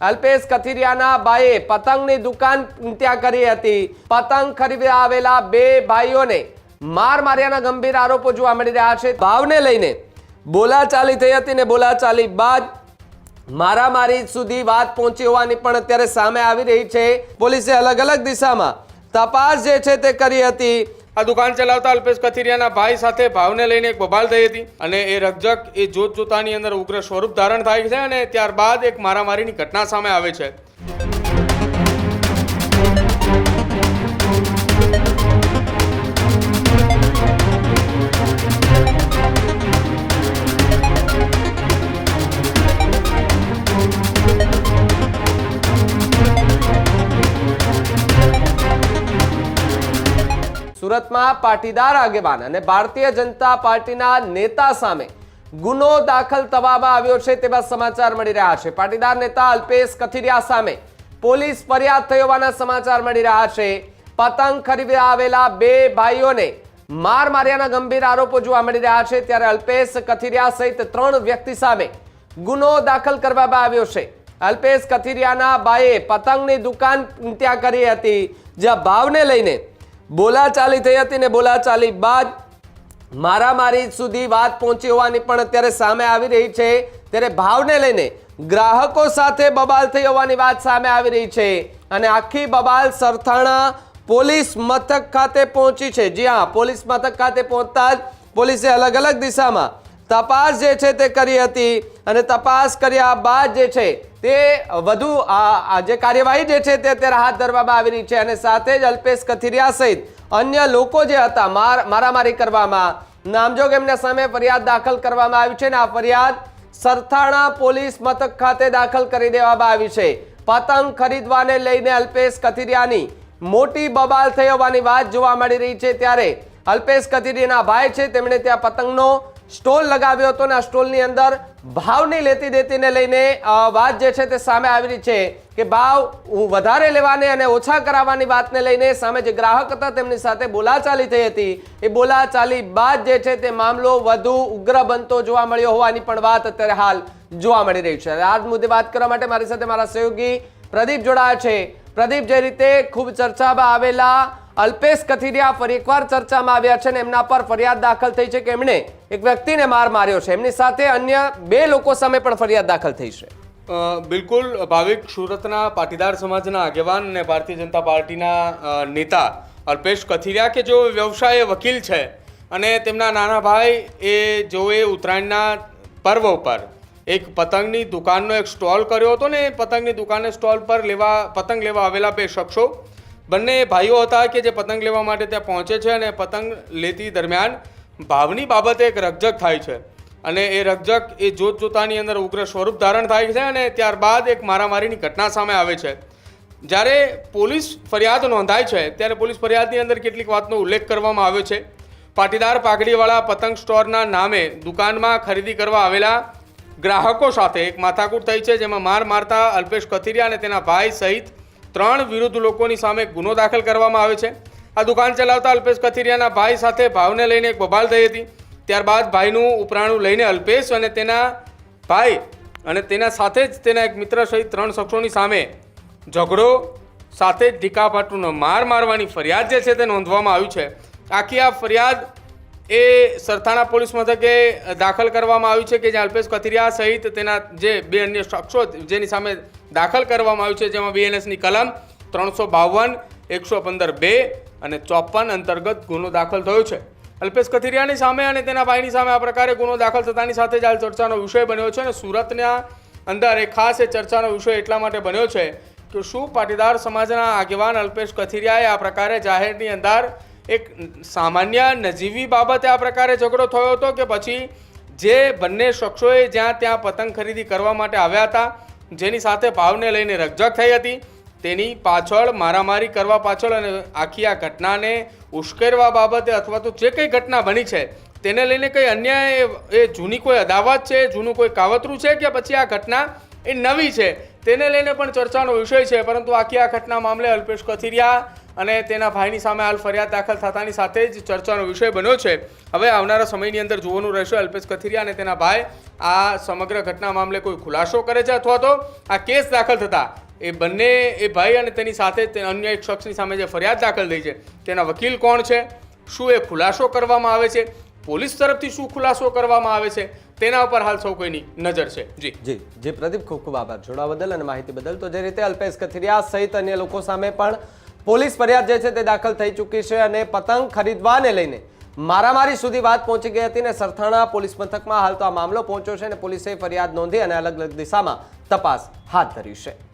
અલ્પેશ કથિરિયાના ભાઈએ પતંગની દુકાન ત્યાં કરી હતી. પતંગ ખરીદવા આવેલા બે ભાઈઓને માર માર્યાના ગંભીર આરોપો જોવા મળી રહ્યા છે. ભાવને લઈને બોલાચાલી થઈ હતી ને બોલાચાલી બાદ મારામારી સુધી વાત પહોંચી હોવાની પણ અત્યારે સામે આવી રહી છે. પોલીસે અલગ અલગ દિશામાં તપાસ જે છે તે કરી હતી. આ દુકાન ચલાવતા અલ્પેશ કથિરિયાના ભાઈ સાથે ભાવને લઈને એક બબાલ થઈ હતી અને એ રકઝક એ જોત જોતાની અંદર ઉગ્ર સ્વરૂપ ધારણ થાય છે અને ત્યારબાદ એક મારામારીની ઘટના સામે આવે છે. સુરતમાં પાટીદાર આગેવાન અને ભારતીય જનતા પાર્ટીના નેતા સામે ગુનો દાખલ થવામાં આવ્યો છે તેવા સમાચાર મળી રહ્યા છે. પાટીદાર નેતા અલ્પેશ કથિરિયા સામે પોલીસ ફરિયાદ થઈ હોવાના સમાચાર મળી રહ્યા છે. પતંગ ખરીદવા આવેલા બે ભાઈઓને માર માર્યાના ગંભીર આરોપો જોવા મળી રહ્યા છે. ત્યારે અલ્પેશ કથિરિયા સહિત ત્રણ વ્યક્તિ સામે ગુનો દાખલ કરવામાં આવ્યો છે. અલ્પેશ કથિરિયાના બાએ પતંગની દુકાન ત્યાં કરી હતી, જ્યાં ભાવને લઈને બોલાચાલી થઈ હતી ને બોલાચાલી બાદ મારામારી સુધી વાત પહોંચી હોવાની પણ અત્યારે સામે આવી રહી છે. ત્યારે ભાવને લઈને ગ્રાહકો સાથે બબાલ થઈ હોવાની વાત સામે આવી રહી છે. અને આખી બબાલ સરથાણા પોલીસ મથક ખાતે પહોંચી છે. જી હા, પોલીસ મથક ખાતે પહોંચતા જ પોલીસે અલગ અલગ દિશામાં તપાસ જે છે તે કરી હતી. અને તપાસ કર્યા બાદ જે છે તે વધુ આ જે કાર્યવાહી જે છે તે અત્યારે હાથ ધરવામાં આવી રહી છે અને સાથે જ અલ્પેશ કથિરિયા સહિત અન્ય લોકો જે હતા, માર, મારામારી કરવામાં, નામજોગ એમના સામે ફરિયાદ દાખલ કરવામાં આવી છે અને આ ફરિયાદ સરથાણા પોલીસ મથક ખાતે દાખલ કરી દેવામાં આવી છે. પતંગ ખરીદવાને લઈને અલ્પેશ કથિરિયાની મોટી બબાલ થઈ હોવાની વાત જોવા મળી રહી છે ત્યારે અલ્પેશ કથિરિયાના ભાઈ છે, તેમણે ત્યાં પતંગનો સ્ટોલ લગાવ્યો હતો અને આ સ્ટોલની અંદર ભાવની લેતી દેતીને લઈને વાત જે છે તે સામે આવી રહી છે કે ભાવ વધારે લેવાને અને ઓછા કરાવવાની વાતને લઈને સામે જે ગ્રાહક હતા તેમની સાથે બોલાચાલી થઈ હતી. એ બોલાચાલી બાદ જે છે તે મામલો વધુ ઉગ્ર બનતો જોવા મળ્યો હોવાની પણ વાત અત્યારે હાલ જોવા મળી રહી છે. આ મુદ્દે વાત કરવા માટે મારી સાથે મારા સહયોગી પ્રદીપ જોડાયા છે. પ્રદીપ, જે રીતે ખૂબ ચર્ચામાં આવેલા અલ્પેશ કથિરિયા ફરી એકવાર ચર્ચામાં આવ્યા છે અને એમના પર ફરિયાદ દાખલ થઈ છે કે એમણે એક વ્યક્તિને માર માર્યો છે. એમની સાથે અન્ય બે લોકો સામે પણ ફરિયાદ દાખલ થઈ છે. બિલકુલ, ભાવિક સુરતના પાટીદાર સમાજના આગેવાન અને ભારતીય જનતા પાર્ટીના નેતા અલ્પેશ કથિરિયા કે જેઓ વ્યવસાય વકીલ છે અને તેમના નાના ભાઈ એ જેઓએ ઉત્તરાયણના પર્વ ઉપર એક પતંગની દુકાનનો એક સ્ટોલ કર્યો હતો ને એ પતંગની દુકાને સ્ટોલ પર લેવા, પતંગ લેવા આવેલા બે શખ્સો બંને ભાઈઓ હતા કે જે પતંગ લેવા માટે ત્યાં પહોંચે છે અને પતંગ લેતી દરમિયાન ભાવની બાબતે એક રકજક થાય છે. અને એ રકઝક એ જોત જોતાની અંદર ઉગ્ર સ્વરૂપ ધારણ થાય છે અને ત્યારબાદ એક મારામારીની ઘટના સામે આવે છે. જ્યારે પોલીસ ફરિયાદ નોંધાય છે, ત્યારે પોલીસ ફરિયાદની અંદર કેટલીક વાતનો ઉલ્લેખ કરવામાં આવ્યો છે. પાટીદાર પાઘડીવાળા પતંગ સ્ટોરના નામે દુકાનમાં ખરીદી કરવા આવેલા ગ્રાહકો સાથે એક માથાકૂટ થઈ છે, જેમાં માર મારતા અલ્પેશ કથિરિયા અને તેના ભાઈ સહિત ત્રણ વિરુદ્ધ લોકોની સામે ગુનો દાખલ કરવામાં આવે છે. આ દુકાન ચલાવતા અલ્પેશ કથિરિયાના ભાઈ સાથે ભાવને લઈને એક બબાલ થઈ હતી. ત્યારબાદ ભાઈનું ઉપરાણું લઈને અલ્પેશ અને તેના ભાઈ અને તેના સાથે જ તેના એક મિત્ર સહિત ત્રણ શખ્સોની સામે ઝઘડો, સાથે જ ઢીકાપાટુનો માર મારવાની ફરિયાદ જે છે તે નોંધવામાં આવી છે. આખી આ ફરિયાદ એ સરથાણા પોલીસ મથકે દાખલ કરવામાં આવ્યું છે કે જ્યાં અલ્પેશ કથિરિયા સહિત તેના જે બે અન્ય શખ્સો જેની સામે દાખલ કરવામાં આવ્યું છે, જેમાં બીએનએસની કલમ ત્રણસો બાવન એકસો પંદર બે અને ચોપન અંતર્ગત ગુનો દાખલ થયો છે. અલ્પેશ કથિરિયાની સામે અને તેના ભાઈની સામે આ પ્રકારે ગુનો દાખલ થતાની સાથે જ હાલ ચર્ચાનો વિષય બન્યો છે અને સુરતના અંદર એ ખાસ એ ચર્ચાનો વિષય એટલા માટે બન્યો છે કે શું પાટીદાર સમાજના આગેવાન અલ્પેશ કથિરિયાએ આ પ્રકારે જાહેરની અંદર એક સામાન્ય નજીવી બાબતે આ પ્રકારે ઝઘડો થયો હતો કે પછી જે બંને શખ્સોએ જ્યાં ત્યાં પતંગ ખરીદી કરવા માટે આવ્યા હતા, જેની સાથે ભાવને લઈને રકઝક થઈ હતી તેની પાછળ મારામારી કરવા પાછળ અને આખી આ ઘટનાને ઉશ્કેરવા બાબતે અથવા તો જે કંઈ ઘટના બની છે, તેને લઈને કંઈ અન્ય એ જૂની કોઈ અદાવત છે, જૂનું કોઈ કાવતરું છે કે પછી આ ઘટના એ નવી છે? તેને લઈને પણ ચર્ચાનો વિષય છે, પરંતુ આખી આ ઘટના મામલે અલ્પેશ કથિરિયા અને તેના ભાઈની સામે હાલ ફરિયાદ દાખલ થતાની સાથે જ ચર્ચાનો વિષય બન્યો છે. હવે આવનારા સમયની અંદર જોવાનું રહેશે અલ્પેશ કથિરિયા અને તેના ભાઈ આ સમગ્ર ઘટના મામલે કોઈ ખુલાસો કરે છે અથવા તો આ કેસ દાખલ થતા એ બંને, એ ભાઈ અને તેની સાથે અન્ય એક શખ્સની સામે જે ફરિયાદ દાખલ થઈ છે, તેના વકીલ કોણ છે, શું એ ખુલાસો કરવામાં આવે છે, પોલીસ તરફથી શું ખુલાસો કરવામાં આવે છે, તેના ઉપર હાલ સૌ કોઈની નજર છે. જી. જી જી, પ્રદીપ, ખૂબ ખૂબ આભાર. જોડાવા બદલ અને માહિતી બદલ. તો જે રીતે અલ્પેશ કથિરિયા સહિત અન્ય લોકો સામે પણ પોલીસ ફરિયાદ જે છે તે દાખલ થઈ ચૂકી છે અને પતંગ ખરીદવાને લઈને મારામારી સુધી વાત પહોંચી ગઈ હતી ને સરથાણા પોલીસ મથકમાં હાલ તો આ મામલો પહોંચ્યો છે અને પોલીસે ફરિયાદ નોંધી અને અલગ અલગ દિશામાં તપાસ હાથ ધરી છે.